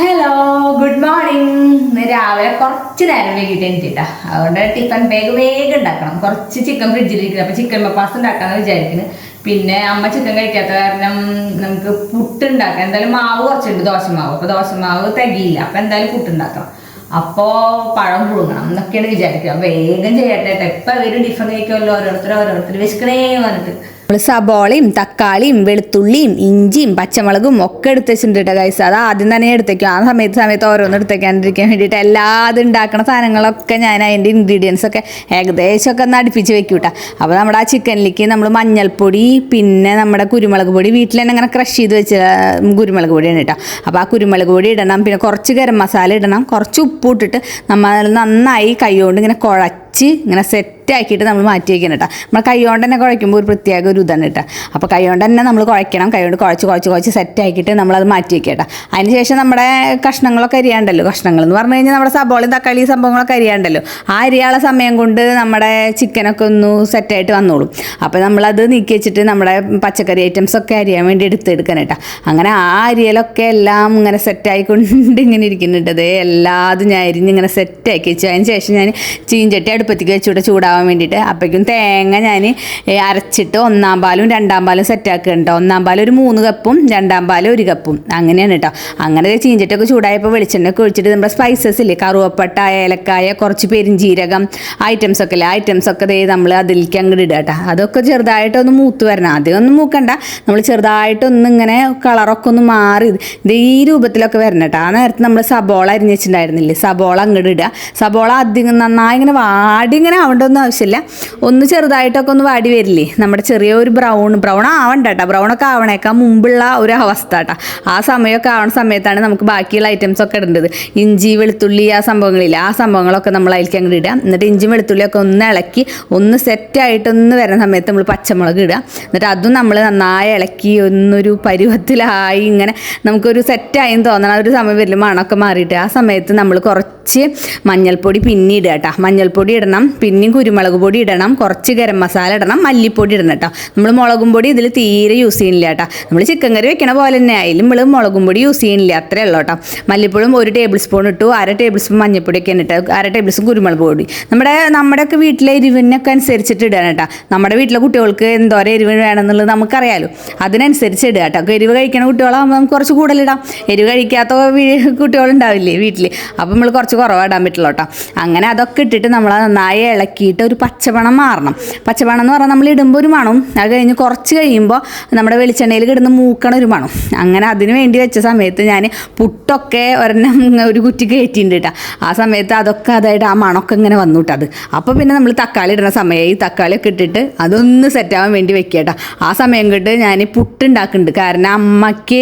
Hello good morning രാവിലെ കുറച്ച് നേരം വൈകിട്ട് എനിക്കിട്ടാ അതുകൊണ്ട് ടിഫൻ ബാഗ് വേഗം ഉണ്ടാക്കണം. കുറച്ച് ചിക്കൻ ഫ്രിഡ്ജിലിരിക്കുന്നത് അപ്പൊ ചിക്കൻ പപ്പാസ് ഉണ്ടാക്കാന്ന് വിചാരിക്കുന്നു. പിന്നെ അമ്മ ചിക്കൻ കഴിക്കാത്ത കാരണം നമുക്ക് പുട്ട് ഉണ്ടാക്കാം. എന്തായാലും മാവ് കുറച്ചുണ്ട് ദോശമാവ്. അപ്പൊ ദോശമാവ് തികയില്ല. അപ്പൊ എന്തായാലും പുട്ട് ഉണ്ടാക്കണം. അപ്പോ പഴം പുഴുങ്ങണം എന്നൊക്കെയാണ് വിചാരിക്കുക. വേഗം ചെയ്യട്ടെ ട്ടോ. അവർ ടിഫൻ കഴിക്കുമല്ലോ. ഓരോരുത്തർ ഓരോരുത്തർ വിശക്കണേ പറഞ്ഞിട്ട്. നമ്മൾ സബോളയും തക്കാളിയും വെളുത്തുള്ളിയും ഇഞ്ചിയും പച്ചമുളകും ഒക്കെ എടുത്ത് വെച്ചിട്ടുണ്ട് ഗൈസ് അത് ആദ്യം തന്നെ എടുത്തേക്കും. ആ സമയത്ത് സമയത്ത് ഓരോന്ന് എടുത്തേക്കാണ്ടിരിക്കാൻ വേണ്ടിയിട്ട് എല്ലാ എല്ലാതും ഉണ്ടാക്കുന്ന സാധനങ്ങളൊക്കെ ഞാൻ അതിന്റെ ഇൻഗ്രീഡിയൻസ് ഒക്കെ ഏകദേശം ഒക്കെ ഒന്ന് അടുപ്പിച്ച് വെക്കും കേട്ടോ. അപ്പോൾ നമ്മുടെ ആ ചിക്കനിലേക്ക് നമ്മൾ മഞ്ഞൾപ്പൊടി പിന്നെ നമ്മുടെ കുരുമുളക് പൊടി വീട്ടിൽ തന്നെ അങ്ങനെ ക്രഷ് ചെയ്ത് വെച്ച കുരുമുളക് പൊടിയാണ് കേട്ടോ. അപ്പോൾ ആ കുരുമുളക് പൊടി ഇടണം. പിന്നെ കുറച്ച് ഗരം മസാല ഇടണം. കുറച്ച് ഉപ്പ് ഇട്ടിട്ട് നമ്മൾ നന്നായി കൈ കൊണ്ട് ഇങ്ങനെ കുഴച്ച് ഇങ്ങനെ സെറ്റ് ആക്കിയിട്ട് നമ്മൾ മാറ്റി വയ്ക്കണം കേട്ടോ. നമ്മൾ കൈകൊണ്ട് തന്നെ കുഴയ്ക്കുമ്പോൾ ഒരു പ്രത്യേക ഒരു ഇതാണ് കേട്ടോ. അപ്പോൾ കൈകൊണ്ട് തന്നെ നമ്മൾ കുഴയ്ക്കണം. കൈകൊണ്ട് കുഴച്ച് കുഴച്ച് കുഴച്ച് സെറ്റ് ആക്കിയിട്ട് നമ്മളത് മാറ്റി വയ്ക്കുക കേട്ടോ. അതിന് ശേഷം നമ്മുടെ കഷ്ണങ്ങളൊക്കെ അരിയാണ്ടല്ലോ. കഷ്ണങ്ങൾ എന്ന് പറഞ്ഞു കഴിഞ്ഞാൽ നമ്മുടെ സബോളയും തക്കാളി സംഭവങ്ങളൊക്കെ അരിയാണ്ടല്ലോ. ആ അരിയാനുള്ള സമയം കൊണ്ട് നമ്മുടെ ചിക്കനൊക്കെ ഒന്ന് സെറ്റായിട്ട് വന്നോളും. അപ്പോൾ നമ്മളത് നീക്കി വെച്ചിട്ട് നമ്മുടെ പച്ചക്കറി ഐറ്റംസ് ഒക്കെ അരിയാൻ വേണ്ടി എടുത്തെടുക്കാൻ കേട്ടോ. അങ്ങനെ ആ അരിയലൊക്കെ എല്ലാം ഇങ്ങനെ സെറ്റായിക്കൊണ്ട് ഇങ്ങനെ ഇരിക്കുന്നുണ്ട്. എല്ലാതും ഞാൻ അരിഞ്ഞ് ഇങ്ങനെ സെറ്റാക്കി വെച്ചു. അതിന് ശേഷം ഞാൻ ചീഞ്ചട്ടി അടുപ്പത്തേക്ക് വെച്ചുകൂടെ ചൂടാവാൻ വേണ്ടിയിട്ട്. അപ്പോഴേക്കും തേങ്ങ ഞാൻ അരച്ചിട്ട് ഒന്നാം പാലും രണ്ടാം പാലും സെറ്റാക്കുന്നുണ്ട് ഒന്നാം പാൽ ഒരു മൂന്ന് കപ്പും രണ്ടാം പാൽ ഒരു കപ്പും അങ്ങനെയാണ് കേട്ടോ അങ്ങനെ ചീഞ്ചിട്ടൊക്കെ ചൂടായപ്പോൾ വെളിച്ചെണ്ണയൊക്കെ ഒഴിച്ചിട്ട് നമ്മുടെ സ്പൈസസ് ഇല്ലേ? കറുവപ്പട്ട ഏലക്കായ കുറച്ച് പെരിഞ്ചീരകം ഐറ്റംസ് ഒക്കെ ഇല്ലേ? ഐറ്റംസ് ഒക്കെ ദേ നമ്മൾ അതിലേക്ക് അങ്ങോട്ട് ഇടുക കേട്ടോ അതൊക്കെ ചെറുതായിട്ടൊന്ന് മൂത്ത് വരണം. ഒന്നും മൂക്കണ്ട. നമ്മൾ ചെറുതായിട്ടൊന്ന് ഇങ്ങനെ കളറൊക്കെ ഒന്ന് മാറി ഇത് ഈ രൂപത്തിലൊക്കെ വരണം കേട്ടോ ആ നേരത്തെ നമ്മൾ സബോള അരിഞ്ഞിട്ടുണ്ടായിരുന്നില്ലേ സബോള അങ്ങോട്ട് ഇടുക സബോള അധികം നന്നായി ഇങ്ങനെ വാടി ഇങ്ങനെ ആവേണ്ട ആവശ്യമില്ല. ഒന്ന് ചെറുതായിട്ടൊക്കെ ഒന്ന് വാടി വരില്ലേ? നമ്മുടെ ചെറിയ ഒരു ബ്രൗൺ ബ്രൗൺ ആവണ്ട കേട്ടോ ബ്രൗൺ ഒക്കെ ആവണേക്കാൾ മുമ്പുള്ള ഒരു അവസ്ഥ കേട്ടോ ആ സമയമൊക്കെ ആവണ സമയത്താണ് നമുക്ക് ബാക്കിയുള്ള ഐറ്റംസ് ഒക്കെ ഇടേണ്ടത്. ഇഞ്ചി വെളുത്തുള്ളി ആ സംഭവങ്ങളില്ല? ആ സംഭവങ്ങളൊക്കെ നമ്മൾ അതിലേക്ക് അങ്ങോട്ട് ഇടുക. എന്നിട്ട് ഇഞ്ചി വെളുത്തുള്ളിയൊക്കെ ഒന്ന് ഇളക്കി ഒന്ന് സെറ്റായിട്ടൊന്ന് വരുന്ന സമയത്ത് നമ്മൾ പച്ചമുളക് ഇടുക. എന്നിട്ട് അതും നമ്മൾ നന്നായി ഇളക്കി ഒന്നൊരു പരുവത്തിലായി ഇങ്ങനെ നമുക്കൊരു സെറ്റായെന്ന് തോന്നണം. ഒരു സമയം വരില്ല മണമൊക്കെ മാറിയിട്ട് ആ സമയത്ത് നമ്മൾ കുറച്ച് മഞ്ഞൾപ്പൊടി പിന്നെ ഇടുക കേട്ടോ മഞ്ഞൾപ്പൊടി ഇടണം. പിന്നെയും കുരുമുളക് പൊടി ഇടണം. കുറച്ച് ഗരം മസാല ഇടണം മല്ലിപ്പൊടി ഇടണം കേട്ടോ. നമ്മൾ മുളകും പൊടി ഇതിൽ തീരെ യൂസ് ചെയ്യുന്നില്ല കേട്ടോ. നമ്മൾ ചിക്കൻ കറി വെക്കണ പോലെ തന്നെ ആയാലും നമ്മൾ മുളകും പൊടി യൂസ് ചെയ്യുന്നില്ല അത്രേ ഉള്ളൂ കേട്ടോ. മല്ലിപ്പൊടിയും ഒരു ടേബിൾ സ്പൂൺ ഇട്ടു അര ടേബിൾ സ്പൂൺ മഞ്ഞൾപ്പൊടിയൊക്കെ ഇട്ട് അര ടേബിൾ സ്പൂൺ കുരുമുളക് പൊടി. നമ്മുടെ നമ്മുടെയൊക്കെ വീട്ടിലെ എരിവിനൊക്കെ അനുസരിച്ചിട്ട് ഇടാൻ കേട്ടോ. നമ്മുടെ വീട്ടിലെ കുട്ടികൾക്ക് എന്തോരം എരിവ് വേണമെന്നുള്ളത് നമുക്കറിയാലോ. അതിനനുസരിച്ച് ഇടുക കേട്ടോ. എരിവ് കഴിക്കണ കുട്ടികളാകുമ്പോൾ നമുക്ക് കുറച്ച് കൂടുതലിടാം എരിവ് കഴിക്കാത്ത കുട്ടികളുണ്ടാവില്ലേ വീട്ടിൽ അപ്പോൾ നമ്മൾ കുറച്ച് കുറവാടാൻ പറ്റുള്ളൂ കേട്ടോ. അങ്ങനെ അതൊക്കെ ഇട്ടിട്ട് നമ്മൾ നന്നായി ഇളക്കിയിട്ട് ഒരു പച്ചമണം മാറണം. പച്ചമണം എന്ന് പറഞ്ഞാൽ നമ്മൾ ഇടുമ്പോൾ ഒരു മണം. അത് കഴിഞ്ഞ് കുറച്ച് കഴിയുമ്പോൾ നമ്മുടെ വെളിച്ചെണ്ണയിൽ കിടന്ന് മൂക്കണ ഒരു മണം. അങ്ങനെ അതിന് വേണ്ടി വെച്ച സമയത്ത് ഞാൻ പുട്ടൊക്കെ ഒരെണ്ണം ഒരു കുറ്റി കയറ്റിയിട്ടുണ്ട് കേട്ടോ ആ സമയത്ത് അതൊക്കെ അതായിട്ട് ആ മണമൊക്കെ ഇങ്ങനെ വന്നു അത്. അപ്പോൾ പിന്നെ നമ്മൾ തക്കാളി ഇടുന്ന സമയമായി തക്കാളിയൊക്കെ ഇട്ടിട്ട് അതൊന്ന് സെറ്റാവാൻ വേണ്ടി വെക്കുക കേട്ടോ ആ സമയം കിട്ട് ഞാൻ പുട്ടുണ്ടാക്കുന്നുണ്ട് കാരണം അമ്മയ്ക്ക്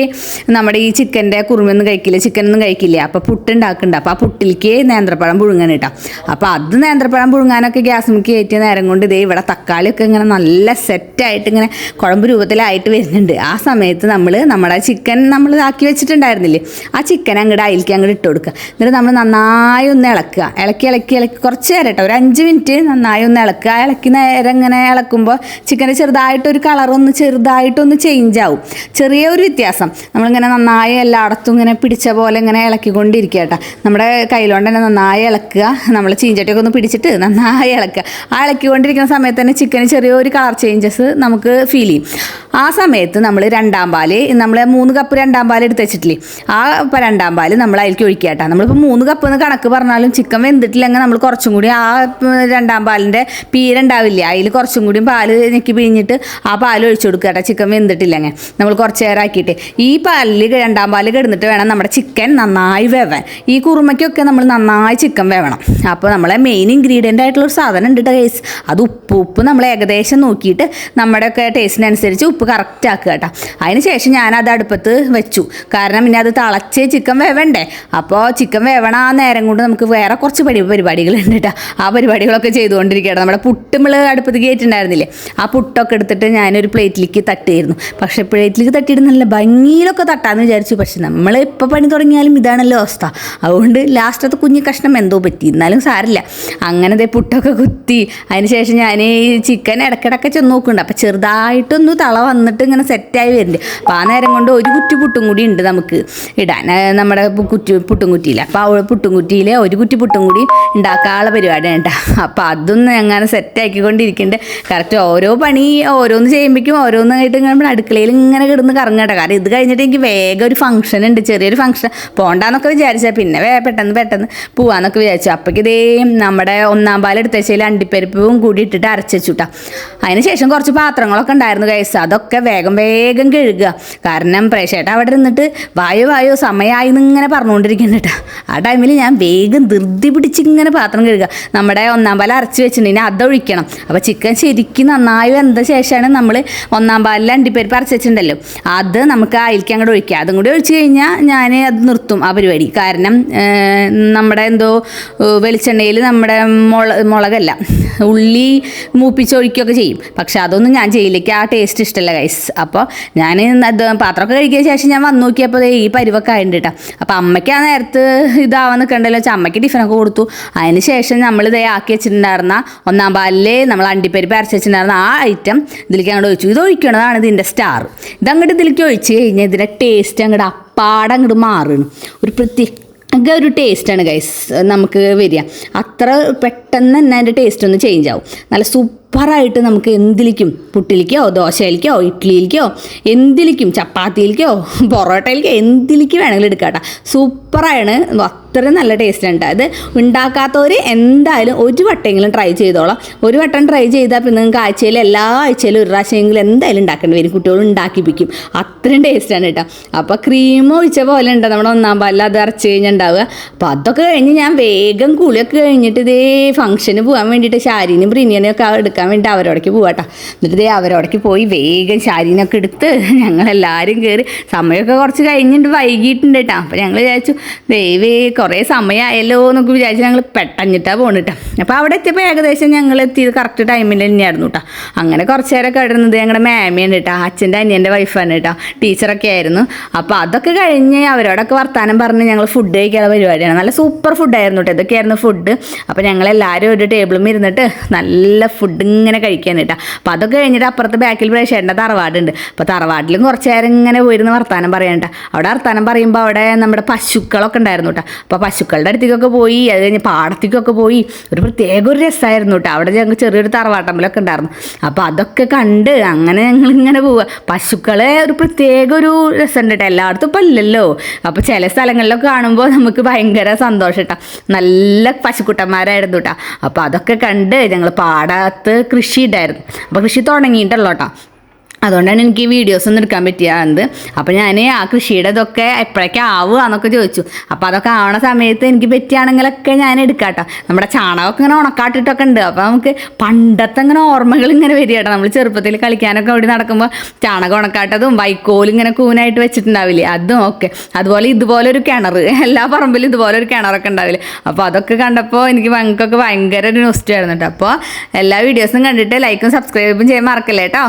നമ്മുടെ ഈ ചിക്കന്റെ കുറുമൊന്നും കഴിക്കില്ല. ചിക്കനൊന്നും കഴിക്കില്ല. അപ്പോൾ പുട്ടുണ്ടാക്കുന്നുണ്ട് അപ്പോൾ ആ പുട്ടിലേക്ക് നേന്ത്രപ്പഴം പുഴുങ്ങാൻ കേട്ടോ അപ്പോൾ അത് നേന്ത്രപ്പഴം പുഴുങ്ങാനൊക്കെ ഗ്യാസ് മുക്കി കയറ്റിയ നേരം കൊണ്ട് ഇതേ ഇവിടെ തക്കാളിയൊക്കെ ഇങ്ങനെ നല്ല സെറ്റായിട്ട് ഇങ്ങനെ കുഴമ്പ് രൂപത്തിലായിട്ട് വരുന്നുണ്ട്. ആ സമയത്ത് നമ്മൾ നമ്മുടെ ചിക്കൻ നമ്മൾ ആക്കി വെച്ചിട്ടുണ്ടായിരുന്നില്ലേ? ആ ചിക്കൻ അങ്ങോട്ട് അതിലേക്ക് അങ്ങോട്ട് ഇട്ട് കൊടുക്കുക. എന്നിട്ട് നമ്മൾ നന്നായി ഒന്ന് ഇളക്കുക. ഇളക്കി ഇളക്കി ഇളക്കി. കുറച്ച് നേരം കേട്ടോ. ഒരു അഞ്ച് മിനിറ്റ് നന്നായി ഒന്ന് ഇളക്കുക. ഇളക്കി നേരം ഇങ്ങനെ ഇളക്കുമ്പോൾ ചിക്കന് ചെറുതായിട്ടൊരു കളറൊന്ന് ചെറുതായിട്ടൊന്ന് ചേഞ്ച് ആവും. ചെറിയ ഒരു വ്യത്യാസം. നമ്മളിങ്ങനെ നന്നായി എല്ലായിടത്തും ഇങ്ങനെ പിടിച്ച പോലെ ഇങ്ങനെ ഇളക്കിക്കൊണ്ടിരിക്കുക കേട്ടോ. നമ്മുടെ കയ്യിലോണ്ട് തന്നെ നന്നായി ഇളക്കുക. നമ്മൾ ചീഞ്ചട്ടിയൊക്കെ ഒന്ന് പിടിച്ചിട്ട് നന്നായി ഇളക്കുക. ആ ഇളക്കിക്കൊണ്ടിരിക്കുന്ന സമയത്ത് തന്നെ ചിക്കന് ചെറിയൊരു കളർ ചേഞ്ചസ് നമുക്ക് ഫീൽ ചെയ്യും. ആ സമയത്ത് നമ്മൾ രണ്ടാം പാൽ നമ്മൾ മൂന്ന് കപ്പ് രണ്ടാം പാൽ എടുത്ത് വെച്ചിട്ടില്ലേ? ആ രണ്ടാം പാൽ നമ്മൾ അതിലേക്ക് ഒഴിക്കുക കേട്ടോ. നമ്മളിപ്പോൾ മൂന്ന് കപ്പ് എന്ന് കണക്ക് പറഞ്ഞാലും ചിക്കൻ വെന്തിട്ടില്ലെങ്കിൽ നമ്മൾ കുറച്ചും കൂടി ആ രണ്ടാം പാലിന്റെ പീരുണ്ടാവില്ല അതിൽ കുറച്ചും കൂടി പാൽ ഞെക്കി പിഴിഞ്ഞിട്ട് ആ പാൽ ഒഴിച്ചു കൊടുക്കുക കേട്ടോ ചിക്കൻ വെന്തിട്ടില്ലെങ്കിൽ. നമ്മൾ കുറച്ച് നേരം ആക്കിയിട്ട് ഈ പാലിൽ രണ്ടാം പാൽ കിടന്നിട്ട് വേണം നമ്മുടെ ചിക്കൻ നന്നായി വേവാൻ. ഈ കുറുമയ്ക്കൊക്കെ നമ്മൾ നന്നായി ചിക്കൻ വേവണം. അപ്പോൾ നമ്മളെ മെയിൻ ഇൻഗ്രീഡിയന്റ് ആയിട്ടുള്ള ഒരു സാധനം ഉണ്ട് കേസ് അത് ഉപ്പ് ഉപ്പ് നമ്മൾ ഏകദേശം നോക്കിയിട്ട് നമ്മുടെയൊക്കെ ടേസ്റ്റിനനുസരിച്ച് ഉപ്പ് കറക്റ്റ് ആക്കുക കേട്ടോ. അതിന് ശേഷം ഞാൻ അത് അടുപ്പത്ത് വെച്ചു. കാരണം പിന്നെ അത് തിളച്ച് ചിക്കൻ വേവണ്ടേ? അപ്പോൾ ചിക്കൻ വേവണ ആ നേരം കൊണ്ട് നമുക്ക് വേറെ കുറച്ച് പരി പരിപാടികളുണ്ട് കേട്ടോ. ആ പരിപാടികളൊക്കെ ചെയ്തുകൊണ്ടിരിക്കുകയാണ്. നമ്മുടെ പുട്ട് നമ്മൾ അടുപ്പത്ത് കയറ്റിണ്ടായിരുന്നില്ലേ ആ പുട്ടൊക്കെ എടുത്തിട്ട് ഞാനൊരു പ്ലേറ്റിലേക്ക് തട്ടിയിരുന്നു. പക്ഷേ പ്ലേറ്റിലേക്ക് തട്ടിയിട്ട് നല്ല ഭംഗിയിലൊക്കെ തട്ടാന്ന് വിചാരിച്ചു. പക്ഷെ നമ്മൾ ഇപ്പോൾ പണി തുടങ്ങിയാലും ഇതാണല്ലോ അവസ്ഥ. അതുകൊണ്ട് ലാസ്റ്റത്തെ കുഞ്ഞു കഷ്ണം എന്തോ പറ്റി. എന്നാലും സാരില്ല അങ്ങനെ ദേ പുട്ടൊക്കെ കുത്തി അതിന് ശേഷം ഞാൻ ഈ ചിക്കൻ ഇടയ്ക്കിടയ്ക്ക് ചെന്ന് നോക്കുന്നുണ്ട്. അപ്പം ചെറുതായിട്ടൊന്ന് തള വന്നിട്ട് ഇങ്ങനെ സെറ്റായി വരുന്നുണ്ട്. അപ്പം ആ നേരം കൊണ്ട് ഒരു കുറ്റി പുട്ടും കൂടി ഉണ്ട് നമുക്ക് ഇടാൻ. നമ്മുടെ കുറ്റി പുട്ടും കുറ്റിയിൽ അപ്പോൾ ആ പുട്ടും കുറ്റിയിൽ ഒരു കുറ്റി പുട്ടും കൂടി ഉണ്ടാക്കാനുള്ള പരിപാടിയാണ് കേട്ടോ. അപ്പം അതൊന്ന് അങ്ങനെ സെറ്റാക്കിക്കൊണ്ടിരിക്കുന്നുണ്ട് കറക്റ്റ് ഓരോ പണി ഓരോന്ന് ചെയ്യുമ്പോഴേക്കും ഓരോന്നായിട്ട് ഇങ്ങനെ നമ്മുടെ അടുക്കളയിൽ ഇങ്ങനെ കിടന്ന് കറങ്ങട്ടെ കാരണം ഇത് കഴിഞ്ഞിട്ട് എനിക്ക് വേഗം ഒരു ഫംഗ്ഷൻ ഉണ്ട്. ചെറിയൊരു ഫംഗ്ഷൻ പോണ്ടാന്നൊക്കെ വിചാരിച്ചാൽ പിന്നെ വേ പെട്ടെന്ന് പെട്ടെന്ന് പോവാന്നൊക്കെ വിചാരിച്ചു. അപ്പോഴേക്കിതേ നമ്മുടെ ഒന്നാം പാൽ എടുത്തച്ചതിൽ അണ്ടിപ്പരിപ്പും കൂടി ഇട്ടിട്ട് അരച്ചുട്ടാ അതിന് ശേഷം കുറച്ച് പാത്രങ്ങളൊക്കെ ഉണ്ടായിരുന്നു കൈസ് അതൊക്കെ വേഗം വേഗം കഴുകുക. കാരണം പ്രേക്ഷേട്ട അവിടെ ഇരുന്നിട്ട് വായോ വായോ സമയമായി എന്നിങ്ങനെ പറഞ്ഞുകൊണ്ടിരിക്കുന്നുണ്ട് ആ ടൈമിൽ ഞാൻ വേഗം ധൃതി പിടിച്ച് ഇങ്ങനെ പാത്രം കഴുകുക. നമ്മുടെ ഒന്നാം പാൽ അരച്ച് വെച്ചിട്ടുണ്ടെങ്കിൽ അതൊഴിക്കണം അപ്പോൾ ചിക്കൻ ശരിക്കും നന്നായി വെന്ത ശേഷമാണ് നമ്മൾ ഒന്നാം പാലിൽ അണ്ടിപ്പരിപ്പ് അരച്ച് വെച്ചിട്ടുണ്ടല്ലോ. അത് നമുക്ക് അതിലേക്ക് അങ്ങോട്ട് ഒഴിക്കുക അതും കൂടി ഒഴിച്ച് കഴിഞ്ഞാൽ ഞാൻ അത് നിർത്തും ആ പരിപാടി. കാരണം നമ്മുടെ എന്തോ വെളിച്ചെണ്ണയിൽ നമ്മുടെ മുള മുളകല്ല ഉള്ളി മൂപ്പിച്ചൊഴിക്കുകയൊക്കെ ചെയ്യും. പക്ഷെ അതൊന്നും ഞാൻ ചെയ്യില്ലേക്ക് ആ ടേസ്റ്റ് ഇഷ്ടമല്ല ഗൈസ് അപ്പോൾ ഞാൻ അത് പാത്രമൊക്കെ കഴിക്കിയ ശേഷം ഞാൻ വന്നു നോക്കിയപ്പോൾ ഈ പരിവൊക്കെ ആയിട്ടുണ്ട് കേട്ടോ അപ്പോൾ അമ്മയ്ക്ക് ആ നേരത്ത് ഇതാവാൻ നിൽക്കണ്ടല്ലോ. വെച്ചാൽ അമ്മയ്ക്ക് ടിഫിനൊക്കെ കൊടുത്തു. അതിന് ശേഷം നമ്മൾ ഇതേ ആക്കി വെച്ചിട്ടുണ്ടായിരുന്ന ഒന്നാം പാലിൽ നമ്മൾ അണ്ടിപ്പരിപ്പ് അരച്ച് വെച്ചിട്ടുണ്ടായിരുന്ന ആ ഐറ്റം ഇതിലേക്ക് അങ്ങോട്ട് ഒഴിച്ചു. ഇത് ഒഴിക്കണതാണ് ഇതിന്റെ സ്റ്റാർ ഇതങ്ങോട്ട് ഇതിലേക്ക് ഒഴിച്ച് കഴിഞ്ഞാൽ ഇതിന്റെ ടേസ്റ്റ് അങ്ങോട്ട് അപ്പാടെ അങ്ങോട്ട് മാറുന്നു ഒരു പ്രത്യേക ഒക്കെ ഒരു ടേസ്റ്റാണ് ഗൈസ് നമുക്ക് വരിക. അത്ര പെട്ടെന്ന് തന്നെ അതിന്റെ ടേസ്റ്റ് ഒന്ന് ചേഞ്ച് ആവും. നല്ല സൂപ്പറായിട്ട് നമുക്ക് എന്തിലേക്കും പുട്ടിലേക്കോ ദോശയിലേക്കോ ഇഡ്ഡലിയിലേക്കോ എന്തിലേക്കും ചപ്പാത്തിയിലേക്കോ പൊറോട്ടയിലേക്കോ എന്തിലേക്ക് വേണമെങ്കിലും എടുക്കാം കേട്ടോ. സൂപ്പറാണ്. അത്രയും നല്ല ടേസ്റ്റ് ഉണ്ട് അത് ഉണ്ടാക്കാത്തവർ എന്തായാലും ഒരു വട്ടമെങ്കിലും ട്രൈ ചെയ്തോളാം. ഒരു വട്ടം ട്രൈ ചെയ്താൽ പിന്നെ നിങ്ങൾക്ക് ആഴ്ചയിൽ എല്ലാ ആഴ്ചയിലും ഒരു പ്രാവശ്യമെങ്കിലും എന്തായാലും ഉണ്ടാക്കേണ്ടി വരും. കുട്ടികൾ ഉണ്ടാക്കിപ്പിക്കും. അത്രയും ടേസ്റ്റാണ് കേട്ടോ. അപ്പോൾ ക്രീം ഒഴിച്ച പോലെ ഉണ്ട് നമ്മുടെ ഒന്നാം പാലിൽ. അത് അരച്ച് കഴിഞ്ഞുണ്ടാവുക അപ്പോൾ അതൊക്കെ കഴിഞ്ഞ് ഞാൻ വേഗം കുളിയൊക്കെ കഴിഞ്ഞിട്ട് ഇതേ ഫംഗ്ഷന് പോകാൻ വേണ്ടിയിട്ട് ശാരീനും പ്രീനിയനും ഒക്കെ എടുക്കാൻ വേണ്ടി അവരോടേക്ക് പോവാട്ടോ എന്നിട്ട് ഇതേ അവരോടേക്ക് പോയി വേഗം ശാരീനൊക്കെ എടുത്ത് ഞങ്ങളെല്ലാവരും കയറി സമയമൊക്കെ കുറച്ച് കഴിഞ്ഞിട്ട് വൈകിട്ടുണ്ട് കേട്ടോ അപ്പോൾ ഞങ്ങൾ വിചാരിച്ചു ദൈവേ കുറേ സമയമായല്ലോ എന്നൊക്കെ വിചാരിച്ച് ഞങ്ങൾ പെട്ടഞ്ഞിട്ടാണ് പോകണം കേട്ടോ അപ്പോൾ അവിടെ എത്തിയപ്പോൾ ഏകദേശം ഞങ്ങൾ എത്തിയത് കറക്റ്റ് ടൈമിൽ തന്നെയായിരുന്നു കേട്ടോ അങ്ങനെ കുറച്ച് നേരമൊക്കെ ഇടുന്നത് ഞങ്ങളുടെ മാമിയാണ് കേട്ടോ അച്ഛന്റെ അനിയന്റെ വൈഫാണ് കേട്ടോ ടീച്ചറൊക്കെ ആയിരുന്നു. അപ്പോൾ അതൊക്കെ കഴിഞ്ഞ് അവരോടൊക്കെ വർത്താനം പറഞ്ഞ് ഞങ്ങൾ ഫുഡ് കഴിക്കാനുള്ള പരിപാടിയാണ്. നല്ല സൂപ്പർ ഫുഡായിരുന്നു കേട്ടോ ഇതൊക്കെയായിരുന്നു ഫുഡ് അപ്പോൾ ഞങ്ങളെല്ലാവരും ഒരു ടേബിളും ഇരുന്നിട്ട് നല്ല ഫുഡ് ഇങ്ങനെ കഴിക്കാൻ കേട്ടോ അപ്പോൾ അതൊക്കെ കഴിഞ്ഞിട്ട് അപ്പുറത്ത് ബാക്കിൽ പ്രേക്ഷേന്റെ തറവാടുണ്ട്. അപ്പോൾ തറവാട്ടിലും കുറച്ച് നേരം ഇങ്ങനെ പോയിരുന്ന് വർത്താനം പറയാൻ കേട്ടോ അവിടെ വർത്താനം പറയുമ്പോൾ അവിടെ നമ്മുടെ പശുക്കളൊക്കെ ഉണ്ടായിരുന്നു കേട്ടോ അപ്പോൾ പശുക്കളുടെ അടുത്തേക്കൊക്കെ പോയി അത് കഴിഞ്ഞ് പാടത്തേക്കൊക്കെ പോയി. ഒരു പ്രത്യേക ഒരു രസമായിരുന്നു കേട്ടോ അവിടെ ഞങ്ങൾക്ക് ചെറിയൊരു തറവാട്ടമ്പലൊക്കെ ഉണ്ടായിരുന്നു. അപ്പോൾ അതൊക്കെ കണ്ട് അങ്ങനെ ഞങ്ങൾ ഇങ്ങനെ പോവുക പശുക്കളെ ഒരു പ്രത്യേക ഒരു രസമുണ്ട് കേട്ടോ എല്ലായിടത്തും ഇപ്പം ഇല്ലല്ലോ. അപ്പോൾ ചില സ്ഥലങ്ങളിലൊക്കെ കാണുമ്പോൾ നമുക്ക് ഭയങ്കര സന്തോഷം കേട്ടോ നല്ല പശുക്കുട്ടന്മാരായിരുന്നു കേട്ടോ അപ്പോൾ അതൊക്കെ കണ്ട് ഞങ്ങൾ പാടത്ത് കൃഷി ഉണ്ടായിരുന്നു അപ്പോൾ കൃഷി തുടങ്ങിയിട്ടുള്ളൂ കേട്ടോ. അതുകൊണ്ടാണ് എനിക്ക് ഈ വീഡിയോസ് ഒന്നും എടുക്കാൻ പറ്റിയത് അപ്പോൾ ഞാൻ ആ കൃഷിയുടെ ഇതൊക്കെ എപ്പോഴൊക്കെ ആവുക എന്നൊക്കെ ചോദിച്ചു. അപ്പോൾ അതൊക്കെ ആവണ സമയത്ത് എനിക്ക് പറ്റിയാണെങ്കിലൊക്കെ ഞാൻ എടുക്കാട്ടോ. നമ്മുടെ ചാണകമൊക്കെ ഇങ്ങനെ ഉണക്കാട്ടിട്ടൊക്കെ ഉണ്ട്. അപ്പോൾ നമുക്ക് പണ്ടത്തെ ഇങ്ങനെ ഓർമ്മകൾ ഇങ്ങനെ വരിക കേട്ടോ. നമ്മൾ ചെറുപ്പത്തിൽ കളിക്കാനൊക്കെ അവിടെ നടക്കുമ്പോൾ ചാണകം ഉണക്കാട്ടതും വൈക്കോൽ ഇങ്ങനെ കൂനായിട്ട് വെച്ചിട്ടുണ്ടാവില്ലേ? അതും ഒക്കെ. അതുപോലെ ഇതുപോലെ ഒരു കിണർ എല്ലാ പറമ്പിലും ഇതുപോലെ ഒരു കിണറൊക്കെ ഉണ്ടാവില്ലേ? അപ്പോൾ അതൊക്കെ കണ്ടപ്പോൾ എനിക്ക് ഞങ്ങൾക്കൊക്കെ ഭയങ്കര ഒരു നൊസ്റ്റായിരുന്നു കേട്ടോ. അപ്പോൾ എല്ലാ വീഡിയോസും കണ്ടിട്ട് ലൈക്കും സബ്സ്ക്രൈബും ചെയ്യാൻ മറക്കല്ലേ കേട്ടോ?